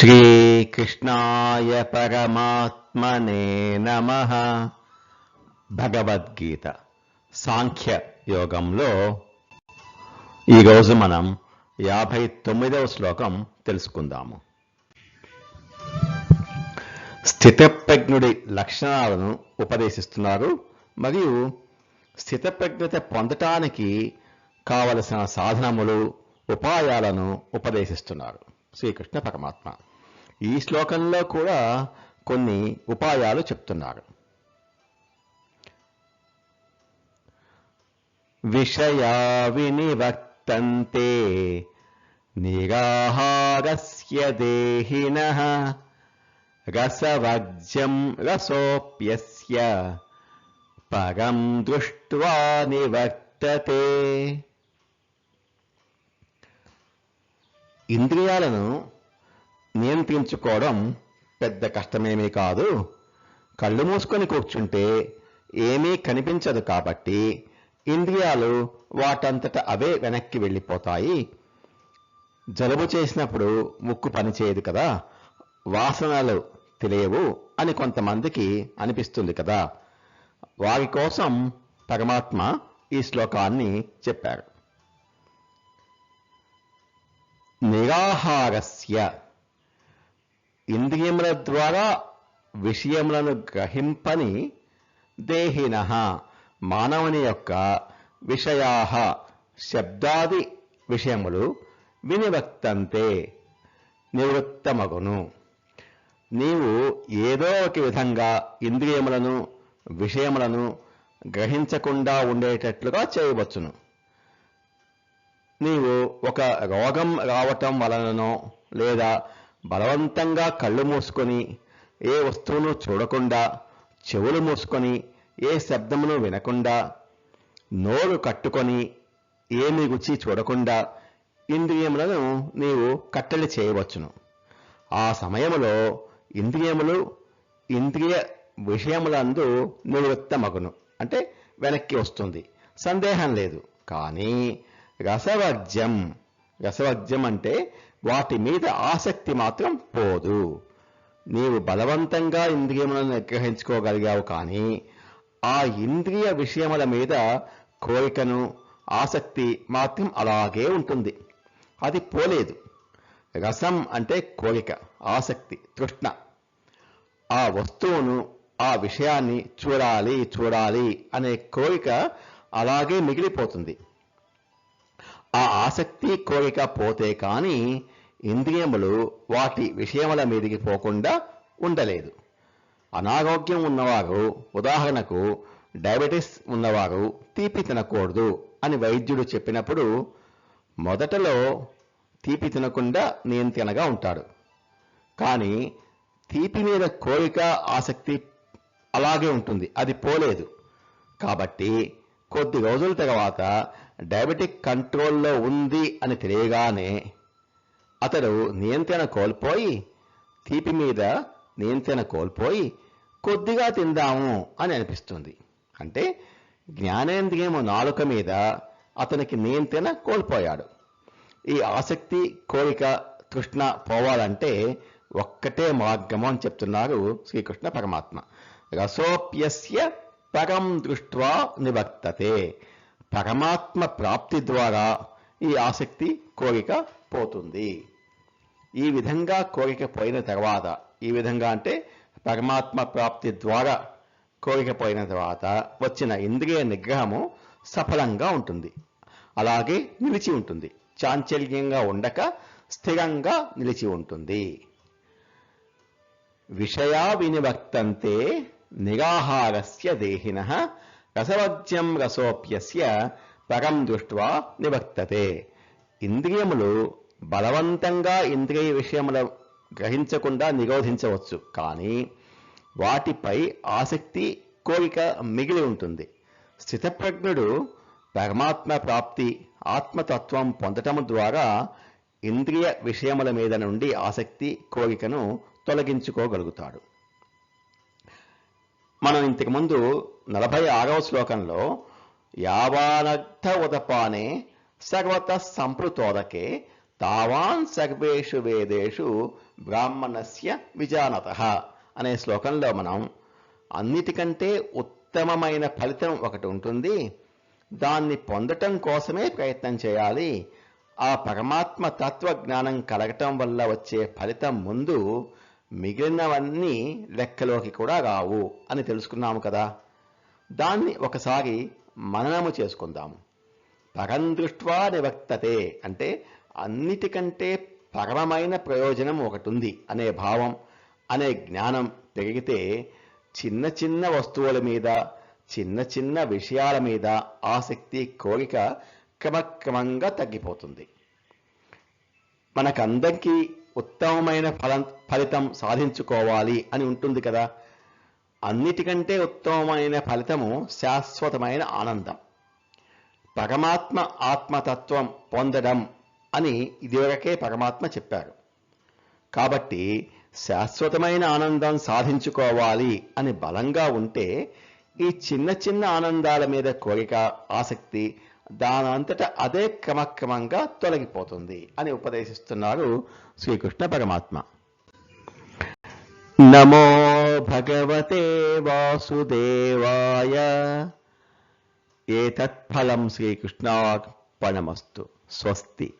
శ్రీకృష్ణాయ పరమాత్మనే నమ. భగవద్గీత సాంఖ్య యోగంలో ఈరోజు మనం యాభై తొమ్మిదవ శ్లోకం తెలుసుకుందాము. స్థితప్రజ్ఞుడి లక్షణాలను ఉపదేశిస్తున్నారు మరియు స్థితప్రజ్ఞత పొందటానికి కావలసిన సాధనములు ఉపాయాలను ఉపదేశిస్తున్నారు. శ్రీకృష్ణ పరమాత్మ. ఈ శ్లోకంలో కూడా కొన్ని ఉపాయాలు చెప్తున్నారు. విషయా వినివర్తంతే నిరాహారస్య దేహిన రసవర్జం రసోప్యస్య పరం దృష్ట్వా నివర్తతే. ఇంద్రియాలను నియంత్రించుకోవడం పెద్ద కష్టమేమీ కాదు. కళ్ళు మూసుకొని కూర్చుంటే ఏమీ కనిపించదు కాబట్టి ఇంద్రియాలు వాటంతట అవే వెనక్కి వెళ్ళిపోతాయి. జలుబు చేసినప్పుడు ముక్కు పనిచేయదు కదా. వాసనలు తెలియవు అని కొంతమందికి అనిపిస్తుంది కదా. వారి కోసం పరమాత్మ ఈ శ్లోకాన్ని చెప్పారు. నిరాహారస్య ఇంద్రియముల ద్వారా విషయములను గ్రహింపని దేహిన మానవుని యొక్క విషయా శబ్దాది విషయములు వినివక్తంతే నివృత్తమగును. నీవు ఏదో ఒక విధంగా ఇంద్రియములను విషయములను గ్రహించకుండా ఉండేటట్లుగా చేయవచ్చును. నీవు ఒక రోగం రావటం వలననో లేదా బలవంతంగా కళ్ళు మూసుకొని ఏ వస్తువును చూడకుండా చెవులు మూసుకొని ఏ శబ్దమును వినకుండా నోరు కట్టుకొని ఏమి గుచ్చి చూడకుండా ఇంద్రియములను నీవు కట్టడి చేయవచ్చును. ఆ సమయములో ఇంద్రియములు ఇంద్రియ విషయములందు నివృత్తమగును. అంటే వెనక్కి వస్తుంది. సందేహం లేదు. కానీ రసవర్జ్యం రసవద్యం అంటే వాటి మీద ఆసక్తి మాత్రం పోదు. నీవు బలవంతంగా ఇంద్రియములను నిగ్రహించుకోగలిగావు కానీ ఆ ఇంద్రియ విషయముల మీద కోరికను ఆసక్తి మాత్రం అలాగే ఉంటుంది. అది పోలేదు. రసం అంటే కోరిక ఆసక్తి తృష్ణ. ఆ వస్తువును ఆ విషయాన్ని చూడాలి చూడాలి అనే కోరిక అలాగే మిగిలిపోతుంది. ఆ ఆసక్తి కోరిక పోతే కానీ ఇంద్రియములు వాటి విషయముల మీదికి పోకుండా ఉండలేదు. అనారోగ్యం ఉన్నవారు ఉదాహరణకు డయాబెటీస్ ఉన్నవారు తీపి తినకూడదు అని వైద్యుడు చెప్పినప్పుడు మొదటలో తీపి తినకుండా నియంత్రణగా ఉంటాడు. కానీ తీపి మీద కోరిక ఆసక్తి అలాగే ఉంటుంది. అది పోలేదు. కాబట్టి కొద్ది రోజుల తర్వాత డయాబెటిక్ కంట్రోల్లో ఉంది అని తెలియగానే అతడు నియంత్రణ కోల్పోయి తీపి మీద నియంత్రణ కోల్పోయి కొద్దిగా తిందాము అని అనిపిస్తుంది. అంటే జ్ఞానేంద్రియము నాలుక మీద అతనికి నియంత్రణ కోల్పోయాడు. ఈ ఆసక్తి కోరిక తృష్ణ పోవాలంటే ఒక్కటే మార్గము అని చెప్తున్నారు శ్రీకృష్ణ పరమాత్మ. రసోప్యస్య పరం దృష్ట్వా నివర్తతే. పరమాత్మ ప్రాప్తి ద్వారా ఈ ఆసక్తి కోరిక పోతుంది. ఈ విధంగా కోరిక పోయిన తర్వాత ఈ విధంగా అంటే పరమాత్మ ప్రాప్తి ద్వారా కోరిక పోయిన తర్వాత వచ్చిన ఇంద్రియ నిగ్రహము సఫలంగా ఉంటుంది. అలాగే నిలిచి ఉంటుంది. చాంచల్యంగా ఉండక స్థిరంగా నిలిచి ఉంటుంది. విషయా వినివర్తంతే నిరాహారస్య దేహిన రసవజ్యం రసోప్యస్య పరం దృష్ట్వా నివర్తతే. ఇంద్రియములు బలవంతంగా ఇంద్రియ విషయముల గ్రహించకుండా నిరోధించవచ్చు. కానీ వాటిపై ఆసక్తి కోరిక మిగిలి ఉంటుంది. స్థితప్రజ్ఞుడు పరమాత్మ ప్రాప్తి ఆత్మతత్వం పొందటం ద్వారా ఇంద్రియ విషయముల మీద నుండి ఆసక్తి కోరికను తొలగించుకోగలుగుతాడు. మనం ఇంతకుముందు నలభై ఆరవ శ్లోకంలో యావానర్థ ఉదపానే సర్వత సంపృతోదకే తావాన్ సర్వేషు వేదేషు బ్రాహ్మణస్య విజానత అనే శ్లోకంలో మనం అన్నిటికంటే ఉత్తమమైన ఫలితం ఒకటి ఉంటుంది. దాన్ని పొందటం కోసమే ప్రయత్నం చేయాలి. ఆ పరమాత్మ తత్వజ్ఞానం కలగటం వల్ల వచ్చే ఫలితం ముందు మిగిలినవన్నీ లెక్కలోకి కూడా రావు అని తెలుసుకున్నాము కదా. దాన్ని ఒకసారి మననము చేసుకుందాము. పరం దృష్ట్వా నివర్తతే అంటే అన్నిటికంటే పరమమైన ప్రయోజనం ఒకటి ఉంది అనే భావం అనే జ్ఞానం పెరిగితే చిన్న చిన్న వస్తువుల మీద చిన్న చిన్న విషయాల మీద ఆసక్తి కోరిక క్రమక్రమంగా తగ్గిపోతుంది. మనకందరికీ ఉత్తమమైన ఫలం ఫలితం సాధించుకోవాలి అని ఉంటుంది కదా. అన్నిటికంటే ఉత్తమమైన ఫలితము శాశ్వతమైన ఆనందం. పరమాత్మ ఆత్మతత్వం పొందడం అని ఇదివరకే పరమాత్మ చెప్పారు. కాబట్టి శాశ్వతమైన ఆనందం సాధించుకోవాలి అని బలంగా ఉంటే ఈ చిన్న చిన్న ఆనందాల మీద కోరిక ఆసక్తి దానంతట అదే క్రమక్రమంగా తొలగిపోతుంది అని ఉపదేశిస్తున్నారు శ్రీకృష్ణ పరమాత్మ. నమో భగవతే వాసుదేవాయ. ఏతత్ఫలం శ్రీకృష్ణార్పణమస్తు. స్వస్తి.